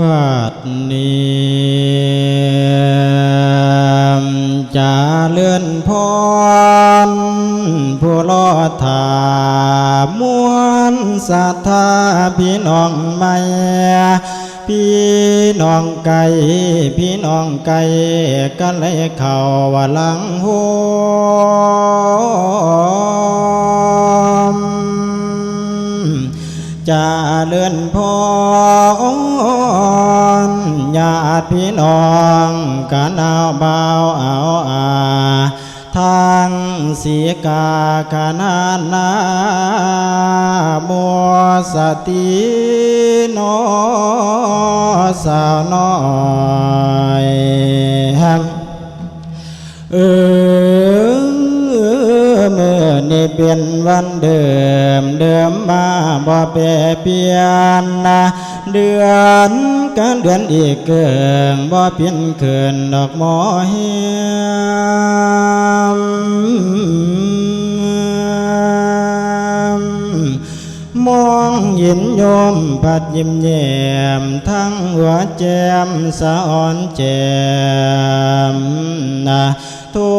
วัดนี้จะเลื่อนพรผู้รอถามวนศรัทธาพี่น้องไม่พี่น้องไก่พี่น้องไก่กันเลยเข้าว่าลังโหมจะเลื่อนพราติพี่น้องกันเอาเบาเอาอาทางสีกาคณานาบัวสติโนสาวน้อยฮมเออเมื่อนี่เป็นวันเดิมเดิมมาบ่เปรเปลี่ยนนะ เดือนกันเดือนอีกเกิงบ่เปลี่ยนเขินดอกหมอเฮียมมองเห็นโยมพัดยิ้มแย้มทั้งหัวแจมสะอ่อนแจมนะ ทุ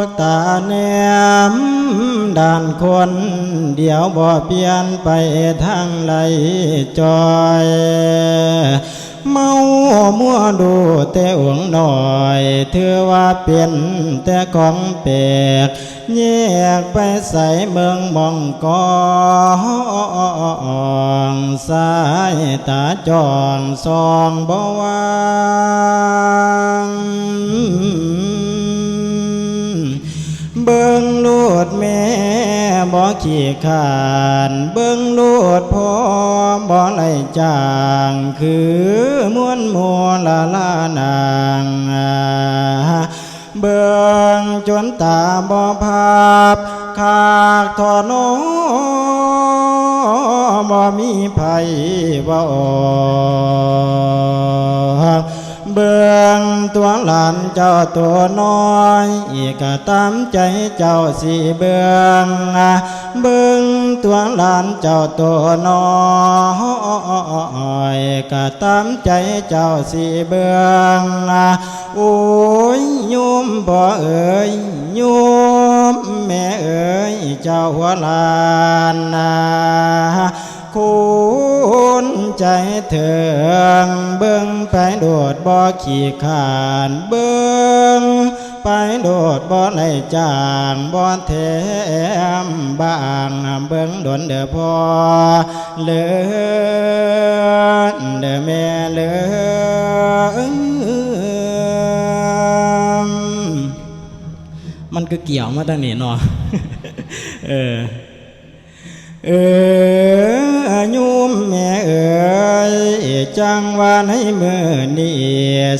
กตาแนมด่านคน เดียวบ่เปลี่ยนไปทางไหลจอยเมามัวดูแต่อวงหน่อยถือว่าเป็นแต่ของแปกแยกไปใส่เมืองมองกองสายตาจองซองบ่วา บิ่งลูดแม่บ่ขี้ขานเบิ่งลูดพ่อบ่ไหลจาง คือม้วนมัวละลานางเบิ่งจนตาบ่ภาพขากทอนบ่มีไผบ่ออก เบิ่งตัวหลานเจ้าตัวน้อย อีกตามใจเจ้าสิเบิ่งเบิ่งตัวหลานเจ้าตัวน้อยก็ตามใจเจ้าสิเบิ่งโอ้ยโยมบ่เอ๋ยโยมแม่เอ๋ยเจ้าหัวหลานนา คุณใจเถิงเบิ่งไปโดดบ่ขี้ขานเบิ่งไปโดดบ่ไหลจางบ่แถมบางเบิ่งดนเด้อพอเลือนเด้อแม่เลือนมันก็เกี่ยวมาตั้งนี้เนาะเออ เอออายุมแม่เอ๋ยจังว่าในมือนี้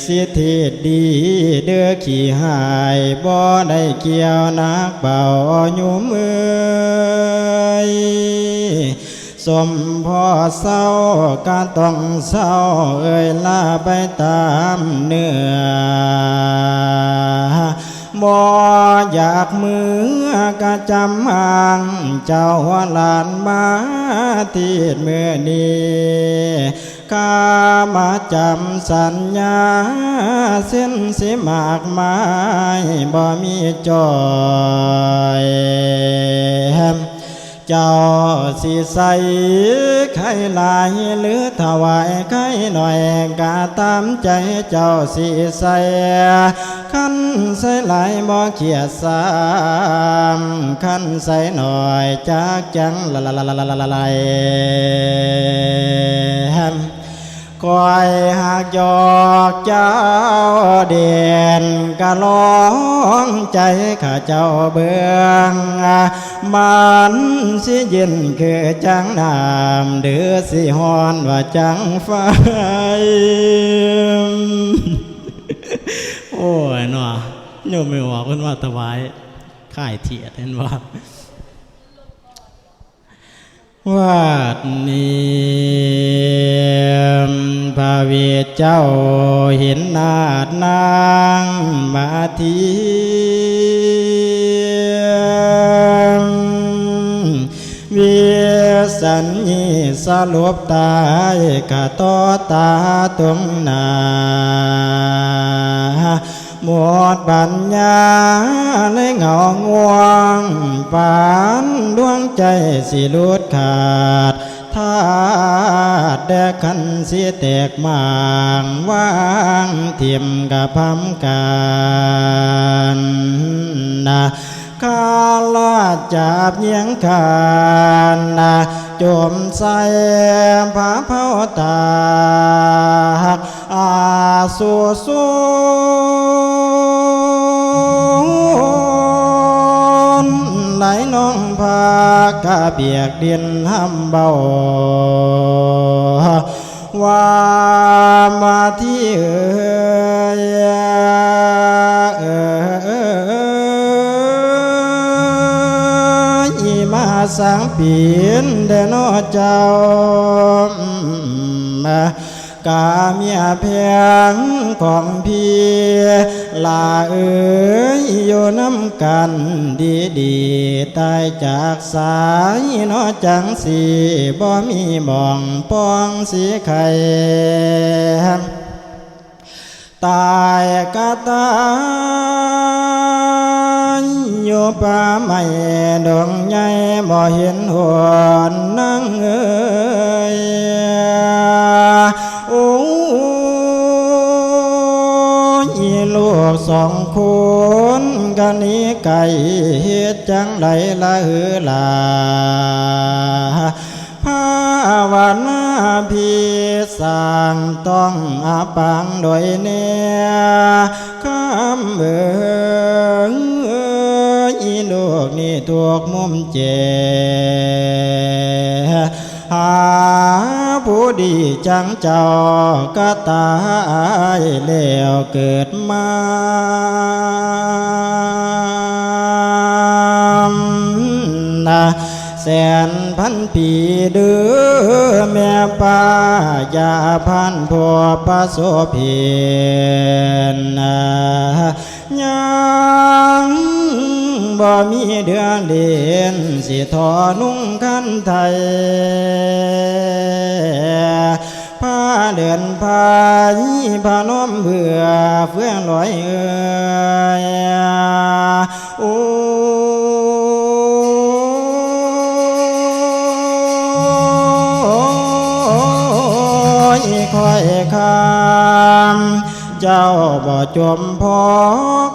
สิทธิดีเด้อขี้หายบ่ได้เกี่ยวนักเบาอยู่มือยสมพ่อเศร้าการต้องเศร้าเอ่ยลาไปตามเนื้อ บ่อยากมือกะจำห่างเจ้าหลานมาที่เมื่อนี้ข้ามาจำสัญญา เส้นสิมากมายบ่มีจอยเจ้าสิใส่ไข่ลายหรือถวายไข่หน่อยกาตามใจเจ้าสิใส่ ขันใส่หลายบ่เขียดสามขันใส่หน่อยจากจังละละละละละละละคอยหากหยอกเจ้าเด่นกะร้องใจข้าเจ้าเบืองมันสิเย็นคือจังน้ำเดือสิฮอนว่าจังไฟ โอ้ยเนาะโยมไม่บอกคนว่าถวายข่ายเทียดเห็นว่าวาดนี้พระเวทเจ้าเห็นนาดนางมาเทียมเวียสัญญีสลบตายกะต่อตาตรงนา หมดปัญญาในเงาง่วงปานดวงใจสิลุดขาดถ้าดแดกขันเสิแตกมางว่างเทียมกับพำกันนะคาลาจับเยียงคานนะจมใส่ผ้าเผาตาก อาสูสูนไหลน้องพากะเบียกเดินห้ำเบาว่ามาที่เอ่ยเอยมาสังเปียนเดนอเจ้า กาเมียเพียงของพี่ลาเอ๋ยอยู่น้ำกันดีดีตายจากสายนอจังสีบ่มีมองป้องสีไข่ตายก็ตายอยู่ป่าไม้ดงใหญ่บ่เห็นหัวนั่งเอ้ย สองคนกันนี้ไก่เฮ็ดจังไดละหือลาภาวนาพีสร้างต้องอาปังโดยเนียคำเอ๋ยอีลูกนี่ถูกมุมเจหา ผู้ดีจังเจ้าก็ตายแล้วเกิดมานะแสนพันปีเดือแม่ป้ายาพันพัวปะโสเพียนนะยัง บ่มีเดือนเดือนสิทอนุ่งคันไทยผ้าเดือนผ้ายี่ผ้าน้อมเบื่อเฟื่องลอยเอ่ยโอ้ยคอยคำ เจ้าบ่จมพอ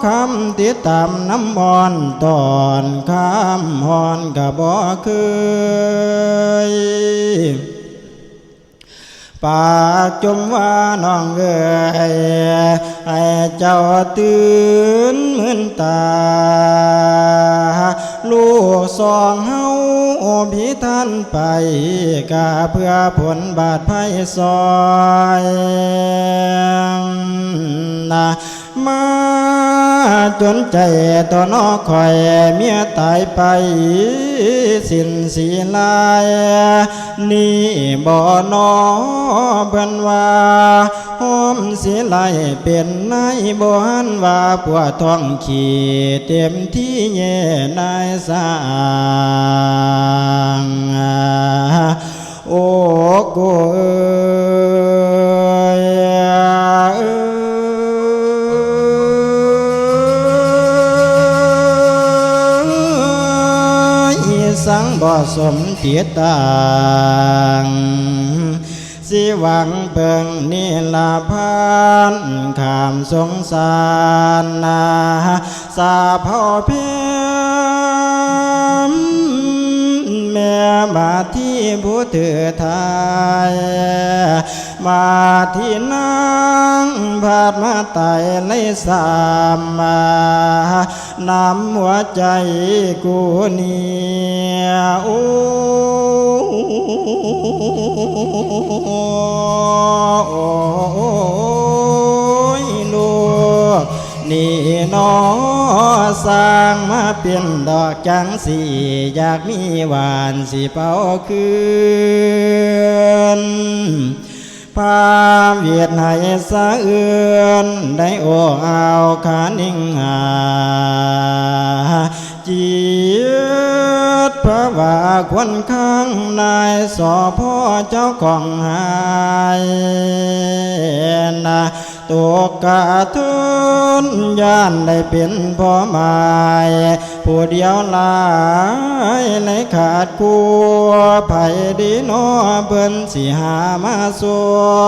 คำติดตามน้ำมอนตอนคำหอนก็บ่เคยปากจมว่าน้องเอ๋ยให้เจ้าตื่นเหมือนตา ลูกสองเฮาพิท่านไปกาเพื่อผลบาดภัยซอย นะมาจนใจตัวนอคอยเมียตายไป สิ้นสีลาย นี่บ่อนอเพิ่นว่าหอมสีไหลเป็นนายบ่หันว่าปวท้องขี้เต็มที่แย่นายสร้างโอ้กูเอ้ สังบ่สมเตียตังสิหวังเปิงนิลาพานขามสงสารนาสาเผาเพียมแม่มาที่ผู้เถือไทย มาที่นั่งพาดมาไตในสามมานำหัวใจกูเนียโอ้ยลูกนี่นอสร้างมาเป็นดอกจังสีอยากมีหวานสิเป่าคืน พาเวียดให้สะเอือนได้โอ้เอาขานิ่งหาจีดเพราะว่าควนข้างนายสอพ่อเจ้าของหายนะ ตัวกระทุนย่านได้เป็นพ่อหมายผู้เดียวลายในขาดกลัวไผดีโนอเพิ่นสิหามาส่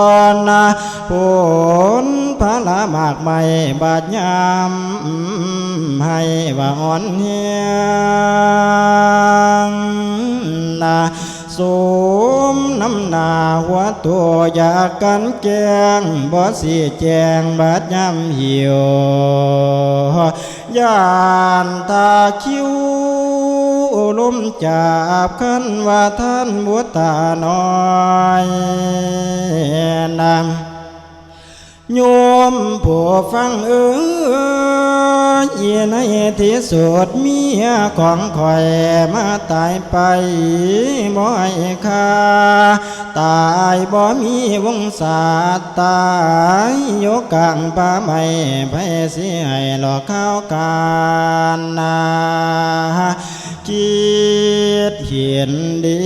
วนนะผลพระละมากไม่บาดยามให้ว่าอ่อนเฮียงนะ สมน้ำหนาหัวตัวอยากกันแกงบ่สีแจงบาดยำหิวยานตาคิวลมจับขันว่าท่านบัวตาน้อยนำโยมผู้ฟังเอ้ ยในที่สุดเมียของข่อยมาตายไปบ่ให้ค่าตายบ่มีวงศาตายยกกลางป่าไม้ไผสิให้หลอกข้าวการนาคิดเห็นดี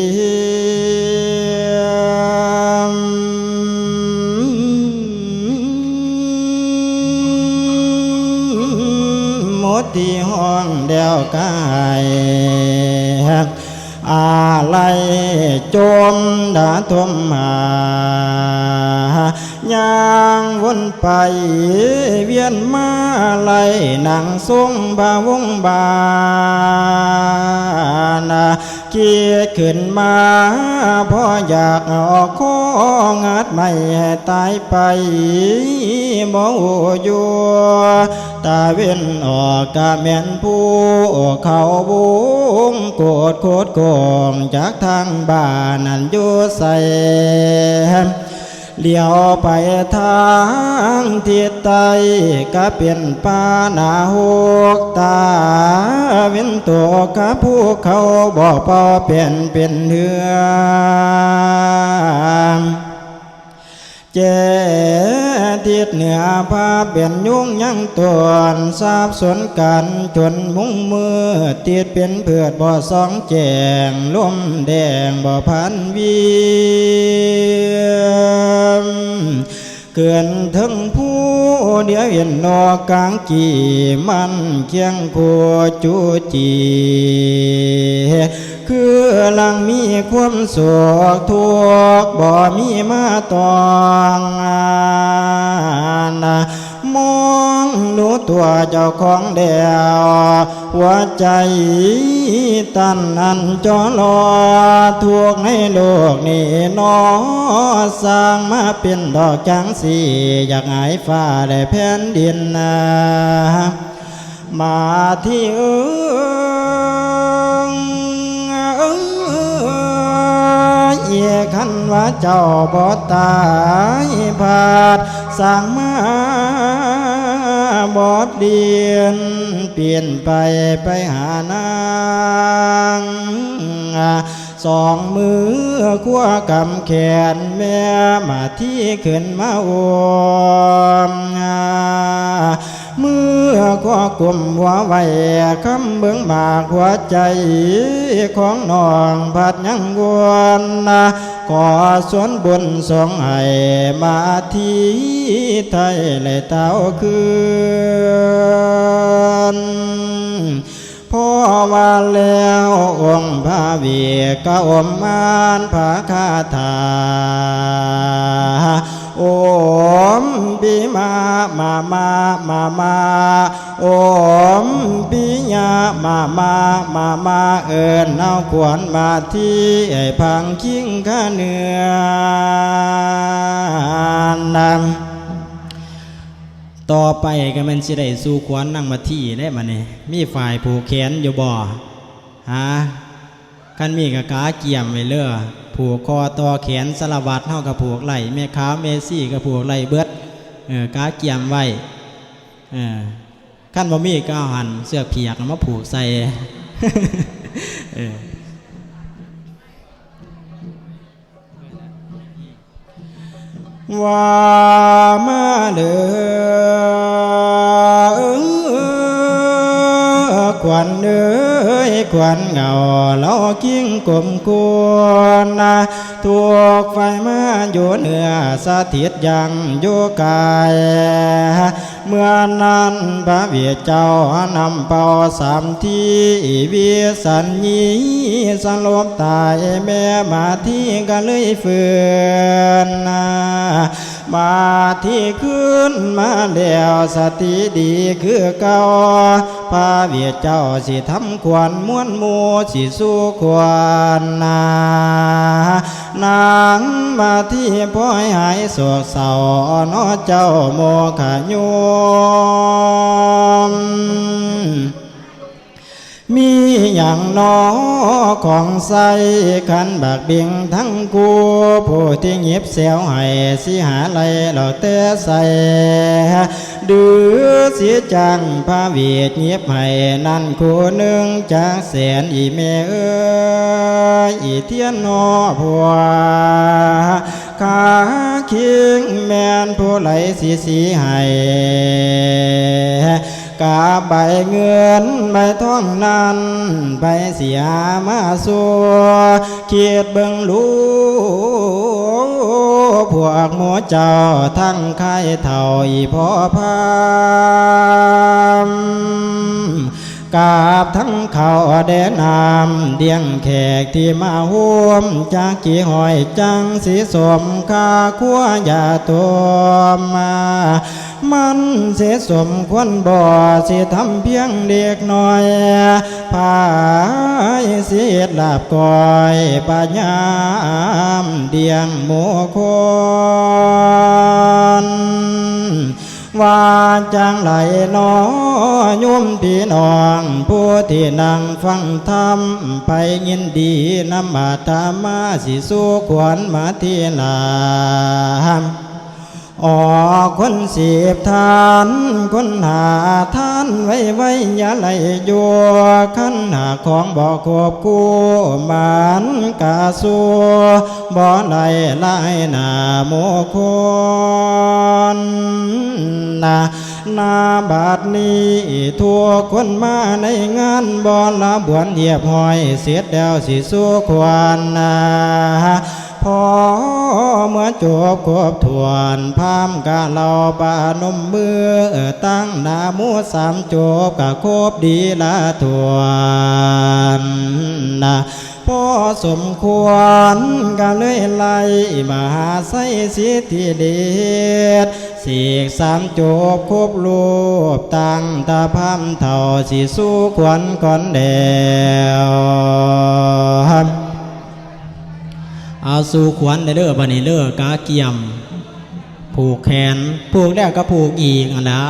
ที่ห้องเดียวกายอาไลจมดาทมหาย่างวนไปเวียนมาไหลนังทรงบาวงบานา เกียดขึ้นมาพ่ออยากออกของัดไม่ตายไปมองอยู่ตาเว้นออกกะแม่นผู้เขาบุงโกดโคดโกงจากทางบ้านนั้นอยู่ใส่ เลี้ยวไปทางทิศใต้ก็เป็นป่าหนาหกตา เว้นตัวกับผู้เขาบอกพอเปลี่ยนเป็นเหือ เจทิศเหนือพาเปลี่ยนยุ่งยังตวนทราบสวนกันจนมุ้งมือติดเป็นเพื่อบ่อสองแจงลมแดงบ่อพันวียมเกินถึงผู้เดียวเห็นนอกกลางกี่มันเคียงคัวจูจี คือลังมีความสุขทุกบ่มีมาตองนมองดูตัวเจ้าของเดียวหัวใจตันอันจอรอทุกในโลกนี้นอสร้างมาเป็นดอกจังสีอยากหายฟ้าได้แผ่นดินนะมาที่เอิง เอียคันว่าเจ้าบ่ตายผาดสร้างมาบอดเดียนเปลี่ยนไปไปหานางสองมือขั้วกำแขนแม่มาที่ขึ้นมาอวมมื่อก็กลุ่มหัวไว้คำเบื้องบากหัวใจของน้องพัดยังวนนะ ขอส่วนบุญสองให้มาที่ไทยและเต้าคืนพ่อว่าแล้วองค์พระเวียก็อมมานพระคาถา โอมปิมามามามามาโอมปิญามามามามาเอิญเอาขวนมาที่ไอ้พังคิงข้าเนื้อนำต่อไปก็มันสิได้สู่ขวัญนั่งมาที่ได้มาเนี่ยมีฝ่ายผูกแขนอยู่บ่ฮะคันมีกะกาเกี่ยมไว้เลือ ผูกคอต่อแขนสลับวัดเท่ากับผูกไหล่แม่ค้าเมซี่กับผูกไหล่เบิดเออกาเกี่ยมไว้ขั้นบ่มีก็เอาหันเสื้อเพียกมาผูกใส่ว่ามาเด้อขวัญเอ้ย ควันเงาเล่ากิ้งกลมกวนนะถูกไฟมาอยู่เหนือสถิตยังอยู่กายเมื่อนั้นพระเวียเจ้านำเป่าสามทีวิสัญญีสลบตายแม่มาที่ก็เลยฝืนนะ มาที่ขึ้นมาแล้วสติดีคือเก่าพระเวียเจ้าสิทำควรม้วนมูสิสู้ควรนานางมาที่พ่อยหายโศกเศร้าน้อเจ้าโมขยุม มีอย่างนอของใสขันบากเบียงทั้งกูผู้ที่หยิบเสียวให้สิหาไหลเราเตะใสดื้อเสียจังพระเวียดหยิบให้นั่นคู่หนึ่งจากแสนอีเมเอ้ยอีเทียนนอผัวขาคิงแมนผู้ไหลสีสีให้ กาใบเงินใบทองนั้นใบเสียมาสัวเขียดเบิงลูพวกหมัวเจ้าทั้งไข่เท่าอีพ่อพามกาบทั้งเขาแดนามเดียงแขกที่มาห่วมจากจีหอยจังสีสมคาขั้วยาตัวมา มันเสียสมควรบ่สิทำเพียงเด็กน้อยพายเสียดลาบก้อยปัญญามเดียงโมคนว่าจังไหลนอยุ่มพี่น้อง ผู้ที่นั่งฟังธรรมไปยินดีนำมาตามาสิสู้ขวัญมาที่ลาม ออคนเสียบทานคนหาทานไว้ไว้อย่าไหลอยู่ขันหาของบ่ควบกู้มันกาสัวบ่ไหลไล่หนาโมคนนานาบาดนี้ทั่วคนมาในงานบ่ละบวนเหยียบหอยเสียดเดวสิสู้ควานนา พอเมื่อจบครบทวนพามกะเราปานมมือตั้งนามูสามจบกะครบดีละทวนนะพอสมควรก็เลยไล่มาหาใส่สิทธิเดชสีกสามจบครบรูปตั้งตาพามเท่าสิสู้ขวัญก่อนเดียว เอาสู่ขวัญได้เด้อบันนี้เลิกกาเกียม ผูกแขน ผูกแล้วก็ผูกอีกอันนะ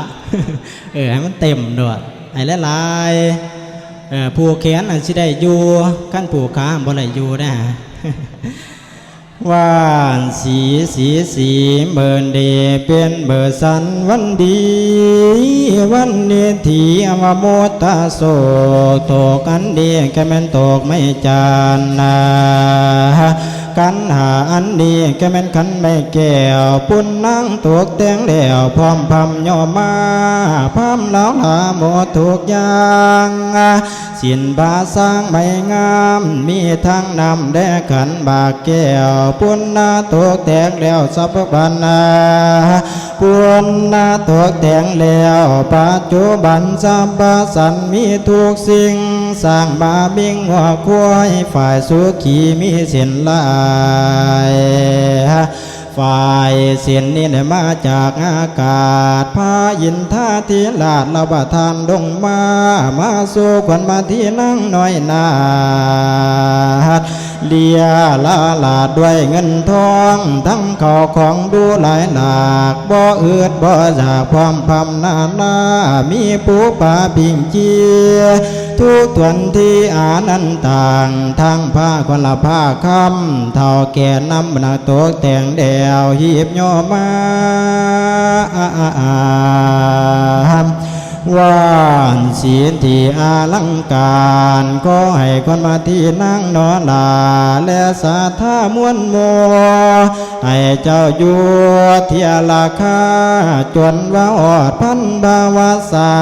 เออให้มันเต็มด้วยให้หลายๆเออผูกแขนอันสิได้อยู่ขั้นผูกขาบ่ได้อยู่นะว่านสีสีสีเบินเดเป็นเบอร์สันวันดี วันเนทีอวโมตาโสตกันดีแค่แม่นตกไม่จานนา กันหาอันดีแค่แม่นขันไม่แก้วปุ่นนั่งตกแต่งแล้วพร้อมพำย่อมาพร้อมแล้วลาหมดทุกอย่างสินบาสร้างไม่งาม มีทั้งนำแดขันบากแก้วปุณนนาตกแตกแล้วสัพพันนาปุณนนาตกแต่งแล้วปัจจุบันสัมปสันมีทุกสิ่ง สร้างบาบิงหัวควายฝ่ายสุขีมีเส้นลายฝ่ายเสียนนี่นมาจากอากาศพายินท่าทีลาดเราบทานดงมา มาสู่ขวัญมาที่นั่งน้อยนาด เลียละลาดด้วยเงินทอง ทั้งข้าวของดูหลายหลากบ่อืดบ่อจากความพำนานามีปูปลาปิงเจียทุกทวนที่อานันต่าง ทั้งผ้าคนละผ้าคำเท่าแก่นำบรรตกแต่งเดวหีบย่อมา ว่านศีลที่อาลังการก็ให้คนมาที่นั่งนอนลาและสาธามวลโมให้เจ้าอยู่เทียราคาจนว่าอดพันบาวาสา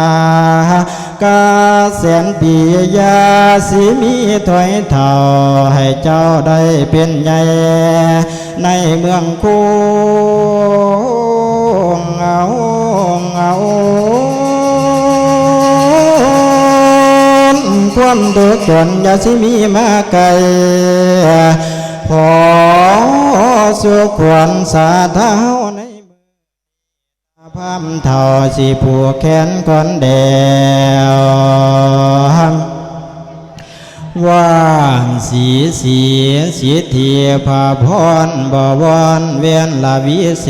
กาแสนปียาสีมีถอยเท่าให้เจ้าได้เป็นใหญ่ในเมืองคูเอาเอา ความดุจนอย่าสิมีมาไกลพอสุขควรสาเท้าในมือพามเท่าสิผูกแขนก่อนเดียวว่างสีสีสีเทียพาพรบวรเวียนละวิเศ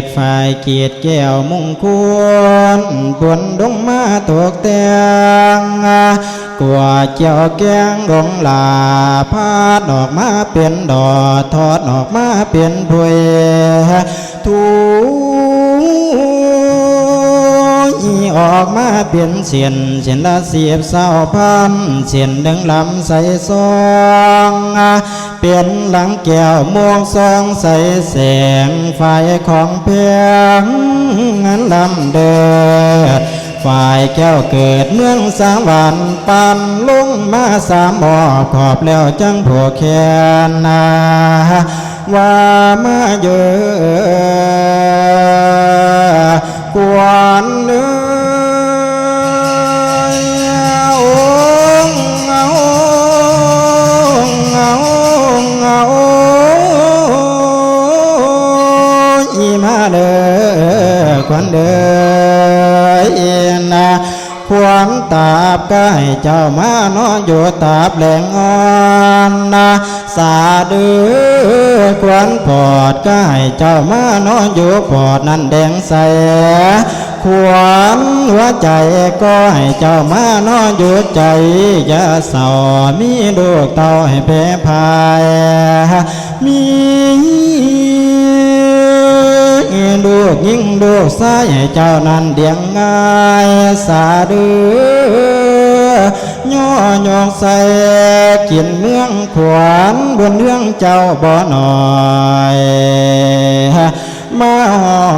ษฝ่ายเกียรติแก้วมงคลบนดงมาตกเตียง ว่าเจ้าแกงดงลาพาดออกมาเป็นดอกทอดออกมาเป็นพวยทูอีออกมาเป็นเสียนเสียนละเสียบเศร้าพันเสียนดึงลำใส่ซองเป็นหลังแก้วม่วงซองใส่แสงไฟของเพียงงันลำเดิด ฝ่ายแก้วเกิดเมืองสามวันปันลงมาสามบ่อขอบแล้วจังผัวแคนนาว่ามาเยอะกวนเนื้อ ตาบก็ให้เจ้ามานอนอยู่ตาบแหลงอ่อนนะสาดือควันปอดก็ให้เจ้ามานอนอยู่ปอดนั่นแดงใสขวานหัวใจก็ให้เจ้ามานอนอยู่ใจอย่าเศร้ามีลูกเต่าให้แพ้พายมีลูกยิ่งลูกซ้ายให้เจ้านั้นเดียงง่ายสาดือ ย่อยองใส่กินเมืองขวานบนเรื่องเจ้าบ่หน่อยมาหอ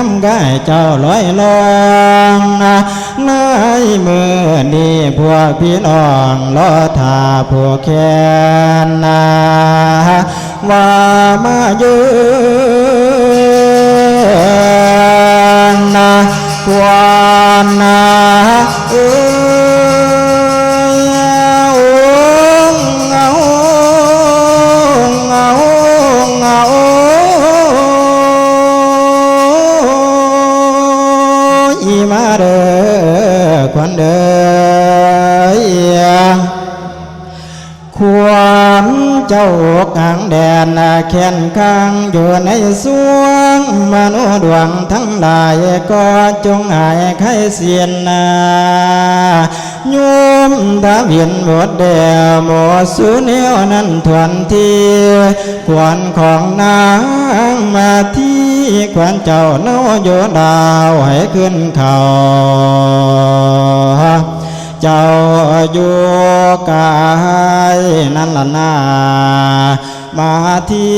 งามกายเจ้าลอยลองนะในมือนี้พวกพี่น้องลอท่าพวกแคนนาว่ามาเยอะ นนาแค้นข้างอยู่ในสวงมนุษย์ดวงทั้งหลายก็จงหายไข้เสียนนาโยมดาเวียนหมดเดียวหมดสูเนียวนั้นทวนทีควรของนางมาที่ควรเจ้าเนาโยดาวให้ขึ้นเขาเจ้าอยู่กายนั่นละนา มาที่